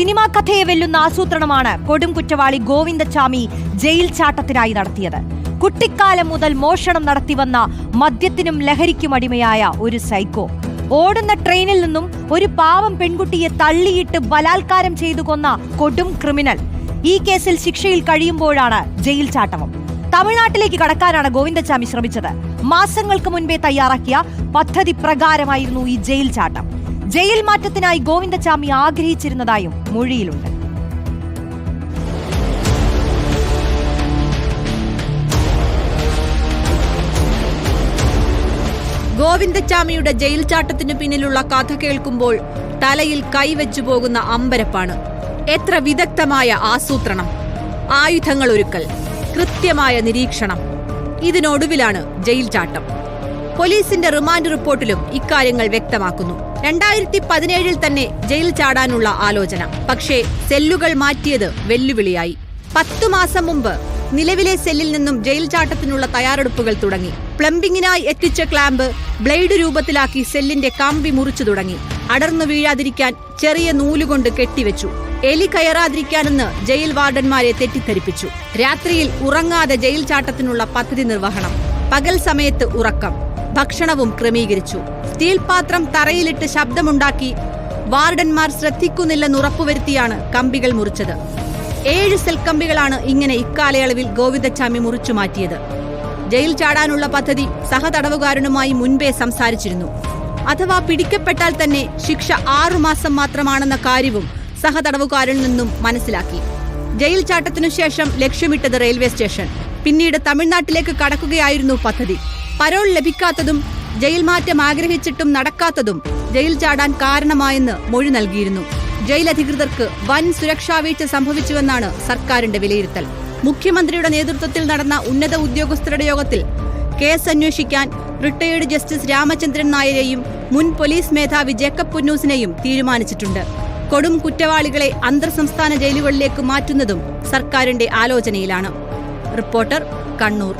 Cinema കഥയെ വെല്ലുന്ന ആസൂത്രണമാണ് കൊടും കുറ്റവാളി ഗോവിന്ദച്ചാമി ജയിൽ ചാട്ടത്തിനായി നടത്തിയത്. കുട്ടിക്കാലം മുതൽ മോഷണം നടത്തിവന്ന മദ്യത്തിനും ലഹരിക്കും അടിമയായ ഒരു സൈക്കോ. ഓടുന്ന ട്രെയിനിൽ നിന്നും ഒരു പാവം പെൺകുട്ടിയെ തള്ളിയിട്ട് ബലാത്കാരം ചെയ്തു കൊന്ന കൊടും ക്രിമിനൽ. ഈ കേസിൽ ശിക്ഷയിൽ കഴിയുമ്പോഴാണ് ജയിൽ ചാട്ടവും. തമിഴ്നാട്ടിലേക്ക് കടക്കാനാണ് ഗോവിന്ദച്ചാമി ശ്രമിച്ചത്. മാസങ്ങൾക്ക് മുൻപേ തയ്യാറാക്കിയ പദ്ധതി പ്രകാരമായിരുന്നു ഈ ജയിൽ ചാട്ടം. ജയിൽ മാറ്റത്തിനായി ഗോവിന്ദച്ചാമി ആഗ്രഹിച്ചിരുന്നതായും മൊഴിയിലുണ്ട്. ഗോവിന്ദച്ചാമിയുടെ ജയിൽ ചാട്ടത്തിനു പിന്നിലുള്ള കഥ കേൾക്കുമ്പോൾ തലയിൽ കൈവച്ചു പോകുന്ന അമ്പരപ്പാണ്. എത്ര വിദഗ്ധമായ ആസൂത്രണം. ആയുധങ്ങൾ ഒരുക്കൽ കൃത്യമായ നിരീക്ഷണം. ഇതിനൊടുവിലാണ് ജയിൽ ചാട്ടം. പോലീസിന്റെ റിമാൻഡ് റിപ്പോർട്ടിലും ഇക്കാര്യങ്ങൾ വ്യക്തമാക്കുന്നു. രണ്ടായിരത്തി പതിനേഴിൽ തന്നെ ജയിൽ ചാടാനുള്ള ആലോചന. പക്ഷേ സെല്ലുകൾ മാറ്റിയത് വെല്ലുവിളിയായി. പത്തു മാസം മുമ്പ് നിലവിലെ സെല്ലിൽ നിന്നും ജയിൽ ചാട്ടത്തിനുള്ള തയ്യാറെടുപ്പുകൾ തുടങ്ങി. പ്ലംബിങ്ങിനായി എത്തിച്ച ക്ലാമ്പ് ബ്ലേഡ് രൂപത്തിലാക്കി സെല്ലിന്റെ കമ്പി മുറിച്ചു തുടങ്ങി. അടർന്നു വീഴാതിരിക്കാൻ ചെറിയ നൂലുകൊണ്ട് കെട്ടിവെച്ചു. എലി കയറാതിരിക്കാനെന്ന് ജയിൽ വാർഡന്മാരെ തെറ്റിദ്ധരിപ്പിച്ചു. രാത്രിയിൽ ഉറങ്ങാതെ ജയിൽ ചാട്ടത്തിനുള്ള പദ്ധതി നിർവഹണം. പകൽ സമയത്ത് ഉറക്കം. ഭക്ഷണവും ക്രമീകരിച്ചു. സ്റ്റീൽ പാത്രം തറയിലിട്ട് ശബ്ദമുണ്ടാക്കി വാർഡന്മാർ ശ്രദ്ധിക്കുന്നില്ലെന്ന് ഉറപ്പുവരുത്തിയാണ് കമ്പികൾ മുറിച്ചത്. ഏഴ് സെൽ കമ്പികളാണ് ഇങ്ങനെ ഇക്കാലയളവിൽ ഗോവിന്ദച്ചാമി മുറിച്ചു മാറ്റിയത്. ജയിൽ ചാടാനുള്ള പദ്ധതി സഹതടവുകാരനുമായി മുൻപേ സംസാരിച്ചിരുന്നു. അഥവാ പിടിക്കപ്പെട്ടാൽ തന്നെ ശിക്ഷ ആറുമാസം മാത്രമാണെന്ന കാര്യവും സഹതടവുകാരിൽ നിന്നും മനസ്സിലാക്കി. ജയിൽ ചാട്ടത്തിനു ശേഷം ലക്ഷ്യമിട്ടത് റെയിൽവേ സ്റ്റേഷൻ. പിന്നീട് തമിഴ്നാട്ടിലേക്ക് കടക്കുകയായിരുന്നു പദ്ധതി. പരോൾ ലഭിക്കാത്തതും ജയിൽ മാറ്റം ആഗ്രഹിച്ചിട്ടും നടക്കാത്തതും ജയിൽ ചാടാൻ കാരണമായെന്ന് മൊഴി നൽകിയിരുന്നു. ജയിൽ അധികൃതർക്ക് വൻ സുരക്ഷാ വീഴ്ച സംഭവിച്ചുവെന്നാണ് സർക്കാരിന്റെ വിലയിരുത്തൽ. മുഖ്യമന്ത്രിയുടെ നേതൃത്വത്തിൽ നടന്ന ഉന്നത ഉദ്യോഗസ്ഥരുടെ യോഗത്തിൽ കേസ് അന്വേഷിക്കാൻ റിട്ടയേർഡ് ജസ്റ്റിസ് രാമചന്ദ്രൻ നായരെയും മുൻ പോലീസ് മേധാവി ജേക്കബ് പുന്നൂസിനെയും തീരുമാനിച്ചിട്ടുണ്ട്. കൊടും കുറ്റവാളികളെ അന്തർ സംസ്ഥാന ജയിലുകളിലേക്ക് മാറ്റുന്നതും സർക്കാരിന്റെ ആലോചനയിലാണ്. റിപ്പോർട്ടർ കണ്ണൂർ.